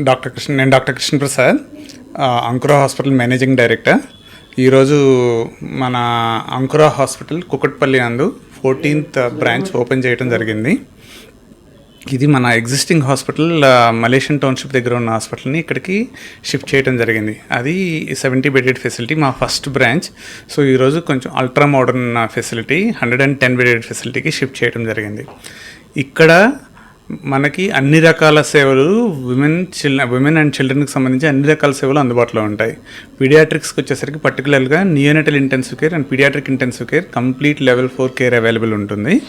Doctor Krishna నేను doctor Krishnaprasad ఆ, Ankura hospital managing director. ఈరోజు మన అంకురా హాస్పిటల్ కుకట్పల్లి నందు ఫోర్టీన్త్ బ్రాంచ్ ఓపెన్ చేయడం జరిగింది. ఇది మన ఎగ్జిస్టింగ్ హాస్పిటల్ మలేషియన్ టౌన్షిప్ దగ్గర ఉన్న హాస్పిటల్ని ఇక్కడికి షిఫ్ట్ చేయడం జరిగింది. అది సెవెంటీ బెడెడ్ ఫెసిలిటీ మా ఫస్ట్ బ్రాంచ్. సో ఈరోజు కొంచెం ultra modern facility hundred and ten bedded ఫెసిలిటీకి shift చేయడం జరిగింది. ఇక్కడ మనకి అన్ని రకాల సేవలు విమెన్ చిల్డ్రన్ విమెన్ అండ్ చిల్డ్రన్కి సంబంధించి అన్ని రకాల సేవలు అందుబాటులో ఉంటాయి. పీడియాట్రిక్స్కి వచ్చేసరికి పర్టికులర్గా neonatal intensive care and paediatric intensive care complete level four care available ఉంటుంది.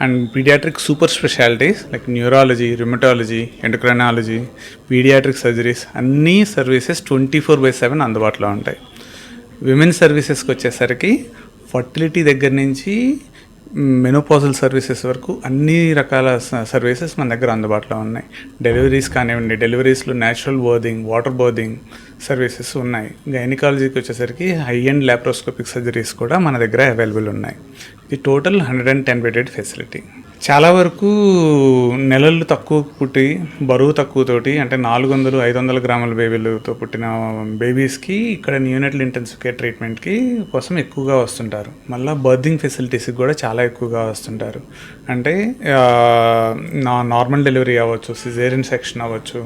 And paediatric super specialities like neurology rheumatology endocrinology paediatric surgeries అన్ని services twenty four by seven అందుబాటులో ఉంటాయి. విమెన్ సర్వీసెస్కి వచ్చేసరికి ఫర్టిలిటీ దగ్గర నుంచి మెనోపాజల్ సర్వీసెస్ వరకు అన్ని రకాల స- సర్వీసెస్ మన దగ్గర అందుబాటులో ఉన్నాయి. డెలివరీస్ కానివ్వండి డెలివరీస్లో natural birthing water birthing services ఉన్నాయి. గైనికాలజీకి వచ్చేసరికి హై అండ్ ల్యాప్రోస్కోపిక్ సర్జరీస్ కూడా మన దగ్గర అవైలబుల్ ఉన్నాయి. ఇది total hundred and ten bedded facility చాలా వరకు నెలలు తక్కువ పుట్టి బరువు తక్కువతోటి అంటే నాలుగు వందలు ఐదు వందల గ్రాముల బేబీలతో పుట్టిన బేబీస్కి ఇక్కడ న్యూనెటల్ ఇంటెన్సివ్ కేర్ ట్రీట్మెంట్కి కోసం ఎక్కువగా వస్తుంటారు. మళ్ళీ బర్దింగ్ ఫెసిలిటీస్కి కూడా చాలా ఎక్కువగా వస్తుంటారు. అంటే నా నార్మల్ డెలివరీ అవ్వచ్చు సిజేరియన్ సెక్షన్ అవ్వచ్చు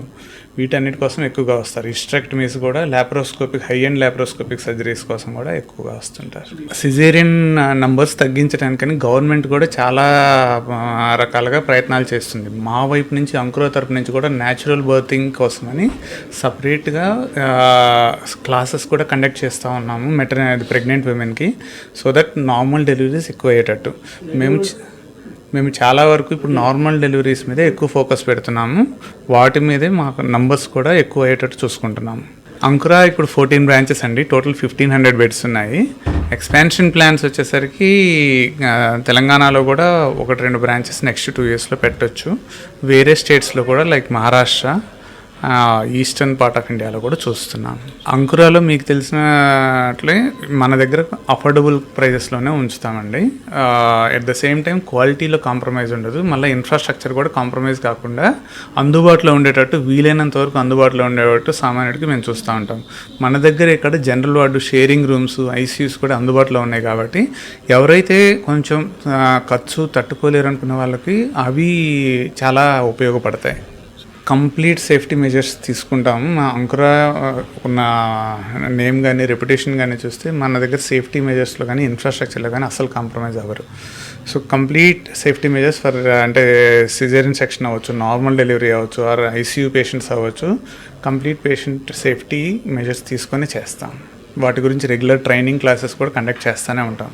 వీటన్నిటి కోసం ఎక్కువగా వస్తారు. ఇస్ట్రెక్టమీస్ కూడా laparoscopic high and laparoscopic surgeries కోసం కూడా ఎక్కువగా వస్తుంటారు. సిజేరియన్ నంబర్స్ uh, తగ్గించడానికని గవర్నమెంట్ కూడా చాలా రకాలుగా ప్రయత్నాలు చేస్తుంది. మా వైపు నుంచి అంకుర తరపు నుంచి కూడా న్యాచురల్ బర్తింగ్ కోసమని సపరేట్గా క్లాసెస్ కూడా కండక్ట్ చేస్తూ ఉన్నాము. మెటర్ ప్రెగ్నెంట్ ఉమెన్కి సో దట్ నార్మల్ డెలివరీస్ ఎక్కువ అయ్యేటట్టు. మేము మేము చాలా వరకు ఇప్పుడు నార్మల్ డెలివరీస్ మీదే ఎక్కువ ఫోకస్ పెడుతున్నాము. వాటి మీదే మాకు నంబర్స్ కూడా ఎక్కువ అయ్యేటట్టు చూసుకుంటున్నాము. అంకురా ఇప్పుడు ఫోర్టీన్ బ్రాంచెస్ అండి. టోటల్ ఫిఫ్టీన్ హండ్రెడ్ బెడ్స్ ఉన్నాయి. ఎక్స్పాన్షన్ ప్లాన్స్ వచ్చేసరికి తెలంగాణలో కూడా ఒకటి రెండు బ్రాంచెస్ నెక్స్ట్ టూ ఇయర్స్లో పెట్టొచ్చు. వేరే స్టేట్స్లో కూడా like Maharashtra eastern part of ఇండియాలో కూడా చూస్తున్నాం. అంకురాలో మీకు తెలిసినట్లే మన దగ్గర అఫోర్డబుల్ ప్రైజెస్లోనే ఉంచుతామండి. ఎట్ ద సేమ్ టైం క్వాలిటీలో కాంప్రమైజ్ ఉండదు. మళ్ళీ ఇన్ఫ్రాస్ట్రక్చర్ కూడా కాంప్రమైజ్ కాకుండా అందుబాటులో ఉండేటట్టు వీలైనంత వరకు అందుబాటులో ఉండేటట్టు సామాన్యుడికి మేము చూస్తూ ఉంటాం. మన దగ్గర ఇక్కడ general ward sharing rooms ICUs కూడా అందుబాటులో ఉన్నాయి కాబట్టి ఎవరైతే కొంచెం ఖర్చు తట్టుకోలేరు అనుకున్న వాళ్ళకి అవి చాలా ఉపయోగపడతాయి. కంప్లీట్ సేఫ్టీ మెజర్స్ తీసుకుంటాము. మా అంకుర ఉన్న నేమ్ కానీ రెప్యుటేషన్ కానీ చూస్తే మన దగ్గర సేఫ్టీ మెజర్స్లో కానీ ఇన్ఫ్రాస్ట్రక్చర్లో కానీ అసలు కాంప్రమైజ్ అవ్వరు. So complete safety measures for అంటే సిజేరియన్ సెక్షన్ అవ్వచ్చు నార్మల్ డెలివరీ అవ్వచ్చు ఆర్ ఐసీయూ పేషెంట్స్ అవ్వచ్చు కంప్లీట్ పేషెంట్ సేఫ్టీ మెజర్స్ తీసుకొని చేస్తాం. వాటి గురించి రెగ్యులర్ ట్రైనింగ్ క్లాసెస్ కూడా కండక్ట్ చేస్తూనే ఉంటాం.